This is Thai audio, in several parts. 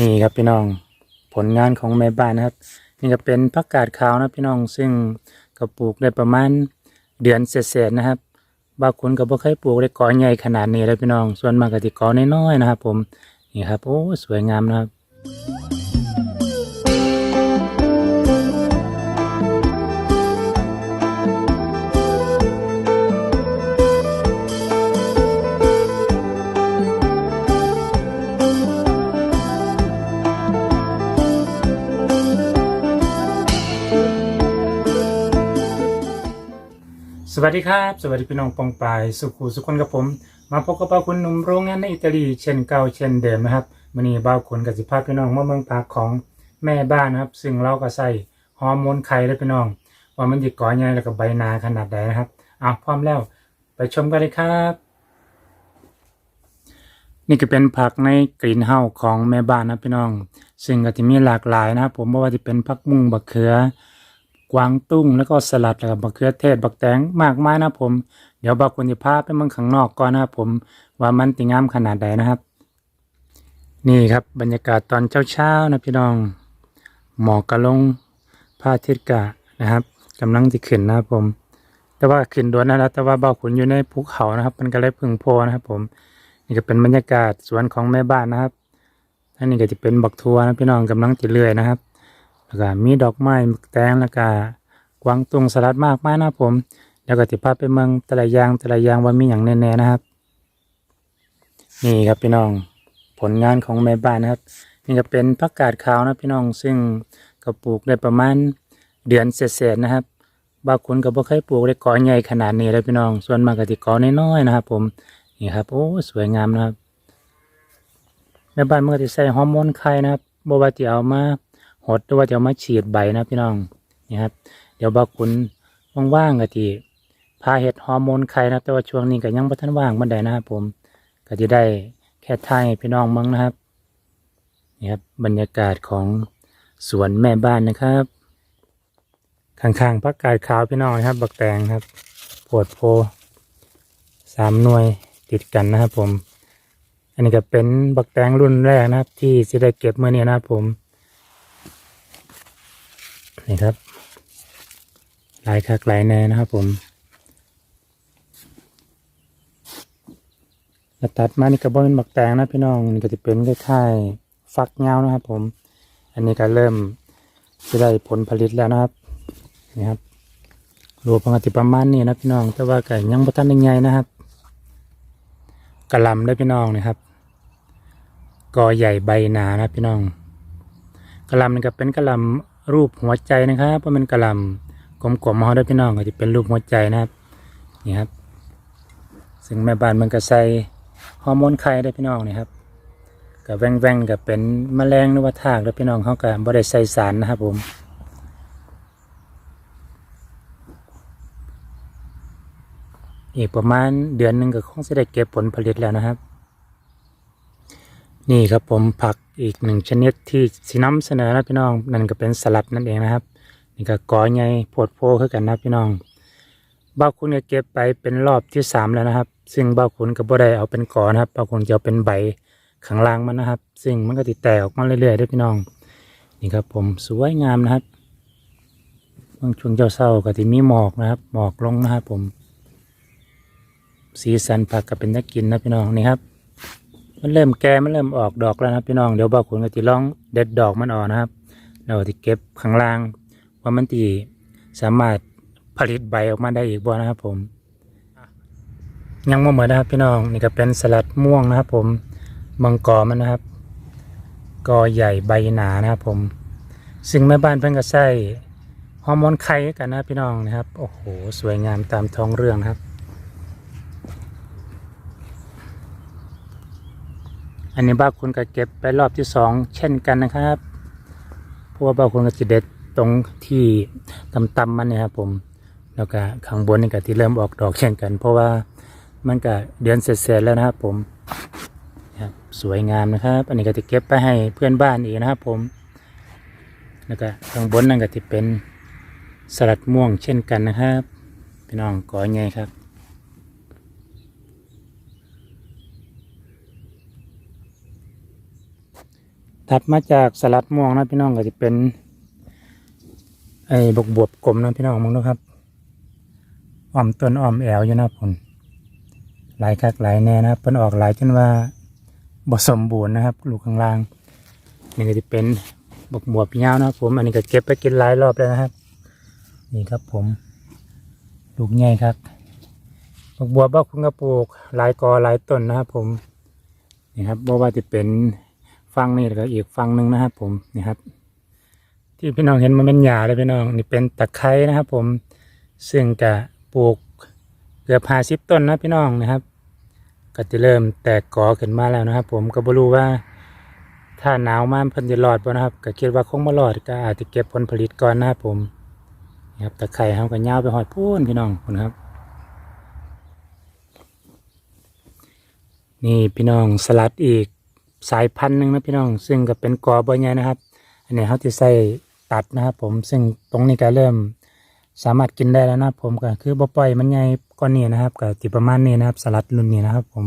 นี่ครับพี่น้องผลงานของแม่บ้านนะครับ นี่ก็เป็นผักกาดขาวนะพี่น้องซึ่งก็ปลูกได้ประมาณเดือนเศษๆนะครับบางคนก็บ่เคยปลูกได้กอใหญ่ขนาดนี้เลยพี่น้อง ส่วนมากก็สิกอน้อยๆนะครับ ผมนี่ครับโอ้สวยงามนะครับ วัสดีครับ สวัสดีพี่น้องปองปาย สุขุสุคนกับผม มาพบกับบ่าวคุณหนุ่มโรงงานในอิตาลีเช่นเก่าเช่นเดิมนะครับมื้อนี้บ่าวคุณกับสิพาพี่น้องมาเมืองปากของแม่บ้านนะครับ ซึ่งเราก็ใส่ฮอร์โมนไข่เลยพี่น้อง ว่ามันจะก่อใหญ่แล้วก็ใบนาขนาดใดนะครับอะพร้อมแล้วไปชมกันเลยครับ นี่ก็เป็นผักในกรีนเฮาส์ของแม่บ้านนะพี่น้อง ซึ่งก็จะมีหลากหลายนะครับผมไม่ว่าจะเป็นผักมุ้งบักเขือ กวางตุ้งแล้วก็สลัดแล้วก็บักเขือเทศบักแตงมากมายนะผม เดี๋ยวบอกคุณจะพาไปเมืองข้างนอกก่อนนะครับผมว่ามันติงามขนาดใดนะครับ นี่ครับบรรยากาศตอนเช้าๆนะพี่น้อง หมอกกระลงพระอาทิตย์กะนะครับกำลังจะขึ้นนะครับผม แต่ว่าขึ้นดวนนะแล้วแต่ว่าเบาขุนอยู่ในภูเขานะครับ มันก็เลยพึ่งโพนะครับผม นี่ก็เป็นบรรยากาศสวนของแม่บ้านนะครับอันนี้ก็จะเป็นบักทัวนะพี่น้องกำลังจะเลื่อยนะครับ แล้วก็มีดอกไม้แตงแล้วก็กวางตุงสลัดมากมายนะผม แล้วก็ติพาไปเมืองแต่ละอย่างแต่ละอย่างว่ามีอย่างแน่ๆนะครับ นี่ครับพี่น้องผลงานของแม่บ้านนะครับ นี่ก็เป็นผักกาดขาวนะพี่น้องซึ่งก็ปลูกได้ประมาณเดือนเศษๆนะครับบางคนก็บ่เคยปลูกได้กอใหญ่ขนาดนี้เลยพี่น้อง ส่วนมากก็สิกอน้อยๆนะครับ ผมนี่ครับโอ้สวยงามนะครับแม่บ้านเมื่อที่ใส่ฮอร์โมนไข่นะครับบ่ว่าจะเอามา หดหรือว่าจะมาฉีดใบนะพี่น้องนี่ครับ เดี๋ยวบางคนว่างๆก็ที่พาเห็ดฮอร์โมนไข่นะแต่ว่าช่วงนี้ก็ยังบ่ทันว่างบันไดนะครับผมก็จะได้แค่ทายพี่น้องมั้งนะครับนี่ครับบรรยากาศของสวนแม่บ้านนะครับข้างๆพักกาดขาวพี่น้องนะครับ บักแตงครับโพดโพสามหน่วยติดกันนะครับผม อันนี้ก็เป็นบักแตงรุ่นแรกนะครับ ที่จะได้เก็บเมื่อนี้นะครับผม นี่ครับหลายคักหลายแน่นะครับผมตัดมานี่ก็บ่เป็นบักแตงนะพี่น้องนี่ก็จะเป็นคล้ายๆฟักเงานะครับ ผม อันนี้ก็เริ่มจะได้ผลผลิตแล้วนะครับนี่ครับรูปปกติประมาณนี้นะพี่น้อง แต่ว่าก็ยังบ่ทันได้ใหญ่นะครับกระหลำได้พี่น้องนะครับกอใหญ่ใบหนานะพี่น้องกระหลำนี่ก็เป็นกระหลำ รูปหัวใจนะครับเพราะมันกระลำกลมๆมาเขาได้พี่น้องก็จะเป็นรูปหัวใจนะครับนี่ครับ ซึ่งแม่บ้านมันก็ใส่ฮอร์โมนไข่ได้พี่น้องนี่ครับกับแว่งๆกับเป็นแมลงหรือว่าทากได้พี่น้องเขาก็บ่ได้ใส่สารนะครับผมอีกประมาณเดือนหนึ่งก็คงจะได้เก็บผลผลิตแล้วนะครับ นี่ครับผมผัก อีกหนึ่งชนิดที่สิน้ำเสนอนะพี่น้อง นั่นก็เป็นสลัดนั่นเองนะครับ นี่ก็กอใหญ่โพดโพคือกันนะพี่น้องบ้าคุณก็เก็บไปเป็นรอบที่สามแล้วนะครับ ซึ่งบ้าคุณก็บ่ได้เอาเป็นกอนะครับบ้าคุณจะเอาเป็นใบข้างล่างมันนะครับ ซึ่งมันก็ติดแตกออกมาเรื่อยๆด้วยพี่น้อง นี่ครับผมสวยงามนะครับบางช่วงเจ้าเศร้าก็ที่มีหมอกนะครับ หมอกลงนะครับผม สีสันผักก็เป็นนักกินนะพี่น้องนี่ครับ มันเริ่มแก่มันเริ่มออกดอกแล้วนะครับพี่น้องเดี๋ยวบอกคุณก็จะลองเด็ดดอกมันออกนะครับเราที่เก็บข้างล่างว่ามันตีสามารถผลิตใบออกมาได้อีกบ่นะครับผม ยังไม่หมดนะครับพี่น้องนี่ก็เป็นสลัดม่วงนะครับ ผมมังกรมันนะครับกอใหญ่ใบหนานะครับผม ซึ่งแม่บ้านเพิ่งก็ใส่ฮอร์โมนไข่กันนะพี่น้องนะครับ โอ้โห สวยงามตามท้องเรื่องนะครับ อันนี้บ้าคุณก็เก็บไปรอบที่สองเช่นกันนะครับเพราะว่าบ้าคุณก็จะเด็ดตรงที่ต่ำๆมันเนี่ยครับผมแล้วก็ข้างบนนี่ก็ที่เริ่มออกดอกเช่นกัน เพราะว่ามันก็เดือนเสร็จแล้วนะครับผมครับสวยงามนะครับ อันนี้ก็จะเก็บไปให้เพื่อนบ้านอีกนะครับผมแล้วก็ข้างบนนั่นก็จะเป็นสลัดม่วงเช่นกันนะครับพี่น้องก่อใหญ่ครับ ถัดมาจากสลัดม่วงนะพี่น้องก็จะเป็นไอ้บกบวบกลมนะพี่น้องมองดูครับอ้อมต้นอ้อมแอวอยู่นะผลหลายคักหลายแน่นะครับเพิ่นออกหลายจนว่าบสมบูรณ์นะครับ ลูกข้างล่างนี่ก็จะเป็นบกบวบยาวนะครับผม อันนี้ก็เก็บไปกินหลายรอบแล้วนะครับ นี่ครับผม ลูกใหญ่ครับบกบวบบ้าคุณกระปลูกหลายกอหลายต้นนะครับผมนี่ครับบ่ว่าจะเป็น ฟังนี่แล้วก็อีกฟังหนึ่งนะครับ ผมนี่ครับ ที่พี่น้องเห็นมันเป็นหญ้าเลยพี่น้องนี่เป็นตะไคร้นะครับ ผมซึ่งจะปลูกเกือบห้าสิบต้นนะพี่น้องนะครับ ก็จะเริ่มแตกกอขึ้นมาแล้วนะครับ ผมก็บ่รู้ว่า ถ้าหนาวมากเพิ่นจะรอดบ่นะครับ ก็คิดว่าคงบ่รอดก็อาจจะเก็บผลผลิตก่อนนะครับผมนี่ครับตะไคร้เฮาก็ยาวไปหอดพูนพี่น้องพุ่นครับ นี่พี่น้องสลัดอีก สายพันธุ์หนึ่งนะพี่น้อง ซึ่งก็เป็นกอใบใหญ่นะครับ อันนี้เขาจะใส่ตัดนะครับ ผมซึ่งตรงนี้ก็เริ่มสามารถกินได้แล้วนะผมก็คือบ่ปล่อยมันใหญ่ก้อนนี้นะครับก็จิประมาณนี้นะครับ สลัดรุ่นนี้นะครับ ผม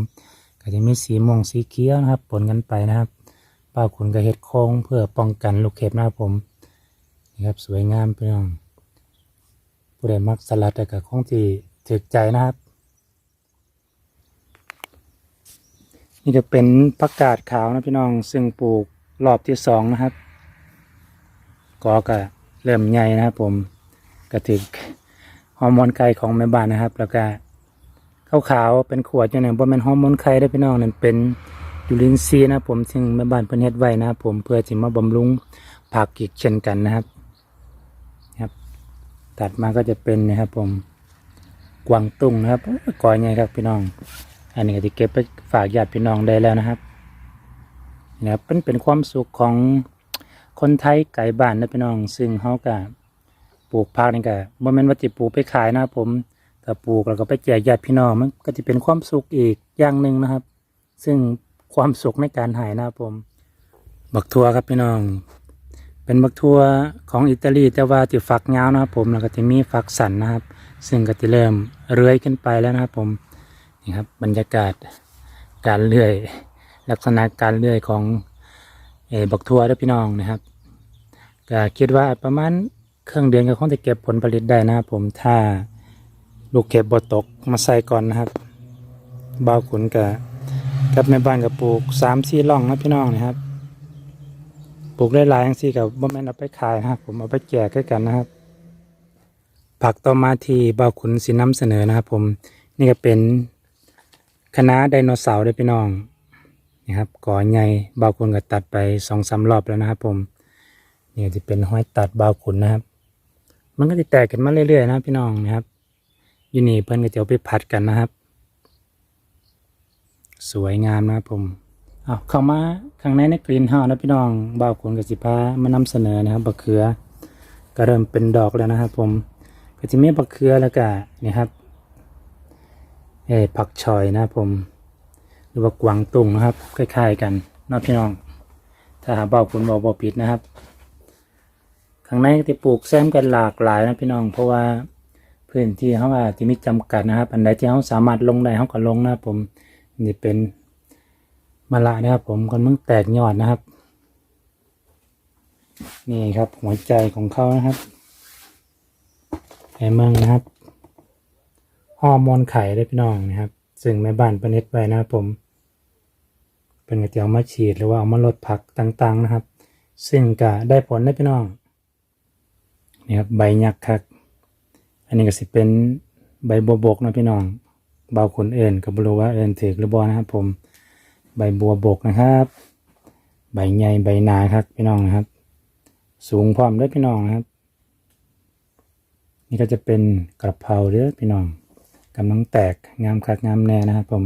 ก็จะมีสีม่วงสีเขียวนะครับปนกันไปนะครับป้าขุนก็เฮ็ดโค้งเพื่อป้องกันลูกเห็บนะครับผมนี่ครับสวยงามพี่น้องผู้ใดมักสลัดแต่ก็คงที่ถึกใจนะครับ นี่จะเป็นผักกาดขาวนะพี่น้อง ซึ่งปลูกรอบที่สองนะครับกอก็เริ่มใหญ่นะครับผมกระถึกฮอร์โมนไข่ของแม่บ้านนะครับ แล้วก็ขาวๆเป็นขวดอย่างหนึ่งบ่แม่นฮอร์โมนไข่ได้พี่น้องนั่นเป็นยูรินซียนะผมซึ่งแม่บ้านเพิ่นเฮ็ดไว้นะครับผมเพื่อสิมาบำรุงผักอีกเช่นกันนะครับครับ ตัดมาก็จะเป็นนะครับผมกวางตุ้งนะครับโอ้อยใหญ่ครับพี่น้อง อันนี้ก็จะเก็บไปฝากญาติพี่น้องได้แล้วนะครับนี่นะครับเป็นเป็นความสุขของคนไทยไก่บ้านนะพี่น้อง ซึ่งเขาก็ปลูกผักนี่ก็บ่แม่นว่าจะปลูกไปขายนะครับผมแต่ปลูกแล้วก็ไปแจกญาติพี่น้องมันก็จะเป็นความสุขอีกอย่างหนึ่งนะครับ ซึ่งความสุขในการหายนะครับผม บักทัวครับพี่น้อง เป็นบักทัวของอิตาลีแต่ว่าจะฝักยาวนะครับผมแล้วก็จะมีฝักสันนะครับ ซึ่งก็จะเริ่มเลื้อยขึ้นไปแล้วนะครับผม นี่ครับบรรยากาศการเลื่อย ลักษณะการเลื่อยของเอบักทัวด้วยพี่น้องนะครับก็คิดว่าประมาณเครื่องเดือนก็คงจะเก็บผลผลิตได้นะครับผมถ้าลูกเก็บบตกมาใส่ก่อนนะครับบ่าวขุนกับกับแม่บ้านกับปลูกสามสี่ร่องนะพี่น้องนะครับปลูกได้หลายอย่างสี่กับบ่แม่นเอาไปขายนะครับ ผมเอาไปแจกให้กันนะครับ ผักต่อมาที่บ่าวขุนสิน้ำเสนอนะครับ ผมนี่ก็เป็น คณะไดโนเสาร์ได้พี่น้องนี่ครับก่อใหญ่บาวขุนก็ตัดไปสองสามรอบแล้วนะครับ ผมนี่ก็จะเป็นห้อยตัดบาวขุนนะครับ มันก็จะแตกกันมาเรื่อยๆนะพี่น้องนะครับยูนี่เพิ่นก็จะเอาไปผัดกันนะครับ สวยงามนะครับผมเอาเข้ามาข้างในในกรีนเฮาส์นะพี่น้องบาวขุนกับสิพามานำเสนอนะครับบักเขือก็เริ่มเป็นดอกแล้วนะครับ ผมก็จะมีบักเขือแล้วก็นี่ครับ เอผักชอยนะผม หรือว่ากวางตุงนะครับ คล้าย ๆ กันเนาะพี่น้อง ถ้าหาเบาคุณบอกบอผิดนะครับ ข้างในก็จะปลูกแซมกันหลากหลายนะพี่น้อง เพราะว่าพื้นที่เขาอาจจะมีจำกัดนะครับ อันใดที่เขาสามารถลงได้เขาก็ลงนะผมนี่เป็นมะละนะครับผมคนมึงแตกยอดนะครับ นี่ครับหัวใจของเขานะครับไอ้เมืองนะครับ ฮอร์โมนไข่ได้พี่น้องนะครับ ซึ่งแม่บ้านประเนิดไว้นะครับผม เป็นกระเจียวมาฉีดหรือว่าเอามาลดผักต่างๆนะครับ ซึ่งก็ได้ผลได้พี่น้องนี่ครับใบยักษ์ครับอันนี้ก็สิเป็นใบบัวบกนะพี่น้องเบาขนเอินกับบรู้ว่าเอินถือหรือบอนะครับผมใบบัวบกนะครับ ใบใหญ่ใบหนาครับพี่น้องนะครับ สูงพร้อมด้วยพี่น้องนะครับ นี่ก็จะเป็นกระเพราเด้อพี่น้อง กำลังแตกงามคักงามแน่นะครับผม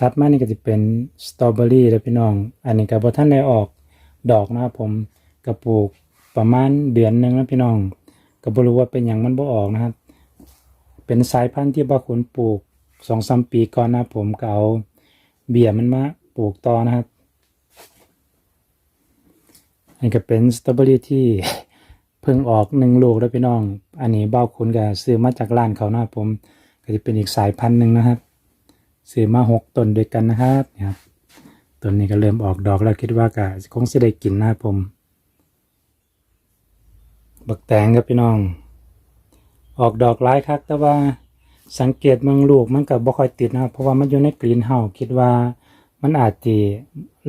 ถัดมานี่ก็จะเป็นสตรอเบอรี่เลยพี่น้อง อันนี้กับบท่านได้ออกดอกนะครับผมกระปลูกประมาณเดือนหนึ่งนะพี่น้องก็บรู้ว่าเป็นอย่างมันบ่ออกนะครับ เป็นสายพันธุ์ที่บางคนปลูกสองสามปีก่อนนะครับผมก็เอาเบี่ยมันมาปลูกต่อนะครับอันนี้ก็เป็นสตรอเบอรี่ที่ พิ่งออกหนึ่งลูกแล้วพี่น้อง อันนี้เบ้าคุณก็ซื้อมาจากร้านเขานะครับผม ก็จะเป็นอีกสายพันธุ์หนึ่งนะครับ ซื้อมาหกต้นด้วยกันนะครับนะครับต้นนี้ก็เริ่มออกดอกแล้วคิดว่าก็คงสิได้กินนะครับผม บักแตงครับพี่น้อง ออกดอกหลายคักแต่ว่าสังเกตเมืองลูกมันก็บ่ค่อยติดนะครับ เพราะว่ามันอยู่ในกรีนเฮาคิดว่ามันอาจจะ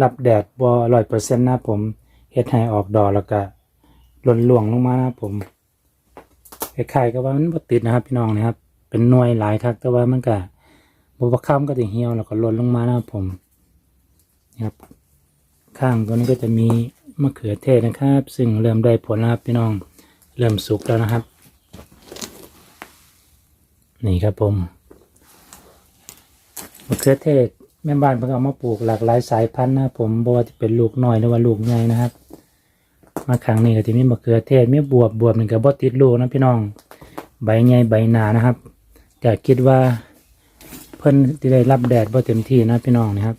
รับแดดบ่ร้อยเปอร์เซ็นต์นะผมเฮ็ดให้ออกดอกแล้วก็ หล่นหลวงลงมานะครับผมคล้ายๆกับว่ามันบติดนะครับ พี่น้องนะครับ เป็นหน่วยหลายคักแต่ว่ามันก็บ่ประคำก็จะเหี่ยวแล้วก็หล่นลงมานะครับผมนะครับ ข้างตัวนี้ก็จะมีมะเขือเทศนะครับ ซึ่งเริ่มได้ผลแล้วครับพี่น้องเริ่มสุกแล้วนะครับ นี่ครับผมมะเขือเทศแม่บ้านเพิ่งเอามาปลูกหลากหลายสายพันธุ์นะครับผมบ่ว่าจะเป็นลูกน้อยหรือว่าลูกใหญ่นะครับ มาครั้งนี้ก็จะมีมะเขือเทศมีบวบบวบหนึ่งกับบ่ติดลูกนะพี่น้อง ใบใหญ่ใบหนานะครับแต่คิดว่าเพิ่นที่ได้รับแดดบ่เต็มที่นะพี่น้องนะครับ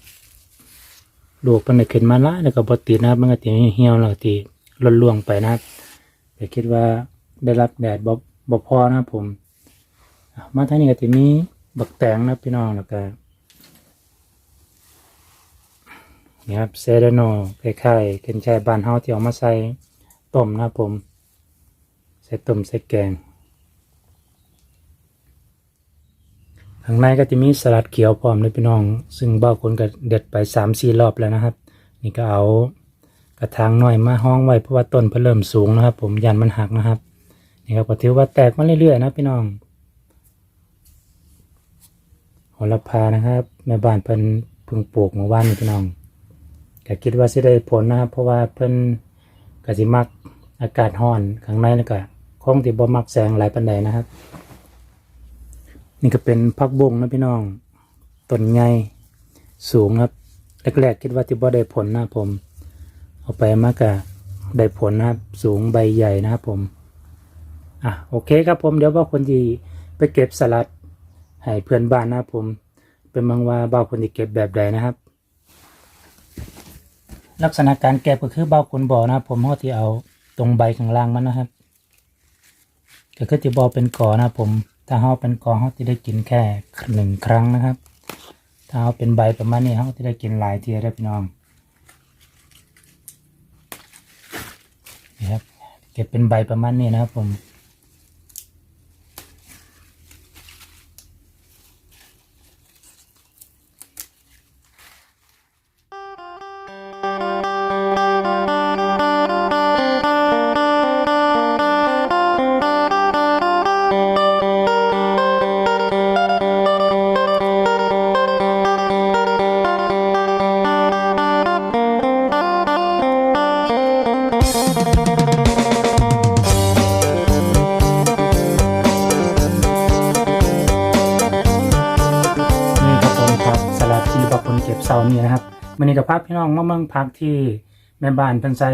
ลูกเพิ่นได้ขึ้นมาละแล้วก็บ่ติดนะครับมันก็สิเหี่ยวแล้วก็สิล่นล่วงไปนะครับแต่คิดว่าได้รับแดดบ่บ่พอนะครับผมมาทางนี้ก็สิมีบักแตงนะพี่น้องแล้วก็ นี่ครับเซเดโนคล้ายๆเกนชาบานเฮาที่เอามาใส่ต้มนะครับผมใส่ต้มใส่แกงข้างในก็จะมีสลัดเขียวพร้อมเลยพี่น้อง ซึ่งบ้าคนก็เด็ดไปสามสี่รอบแล้วนะครับ นี่ก็เอากระถางหน่อยมาห้องไว้เพราะว่าต้นเพิ่เริ่มสูงนะครับ ผมยันมันหักนะครับ นี่ครับก็ถือว่าแตกมาเรื่อยๆนะพี่น้องโหระพานะครับแม่บ้านเพิ่นเพิ่งปลูกเมื่อวานนี่พี่น้อง ก็คิดว่าสิได้ผลนะครับเพราะว่าเพิ่นก็สิมักอากาศร้อนข้างในแล้วก็คงที่บ่มักแสงหลายปานใดนะครับ นี่ก็เป็นพักบงนะพี่น้องต้นใหญ่สูงครับแรกๆคิดว่าที่บ่ได้ผลนะผม เอาไปมากกะได้ผลนะครับ สูงใบใหญ่นะครับผมอะโอเคครับผมเดี๋ยวว่าคนที่ไปเก็บสลัดให้เพื่อนบ้านนะครับผม เป็นมังว่าเบ้าคนที่เก็บแบบใดนะครับ ลักษณะการเก็บก็คือเบ้าคนบ่อนะครับ ผมเขาที่เอาตรงใบข้างล่างมันนะครับก็คือจะบอเป็นกอนะผม ถ้าเขาเป็นกอเขาจะได้กินแค่หนึ่งครั้งนะครับ ถ้าเขาเป็นใบประมาณนี้เขาจะได้กินหลายทีได้พี่น้องนี่ครับเก็บเป็นใบประมาณนี้นะครับผม นี่นะครับมันนี้กับภาพพี่น้องมะเมืองพักที่แม่บ้านเป็นใส่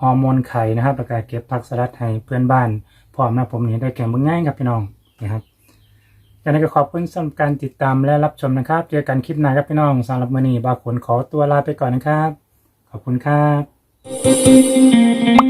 ฮอร์โมนไข่นะครับประกาศเก็บผักสลัดให้เพื่อนบ้านพร้อมนะผมนี่ได้แข่งเบิ่งง่ายครับพี่น้องนะครับจากนั้นก็ขอบคุณสำหรับการติดตามและรับชมนะครับ เจอกันคลิปหน้าครับพี่น้องสำหรับมือนี้บาขนขอตัวลาไปก่อนนะครับ ขอบคุณครับ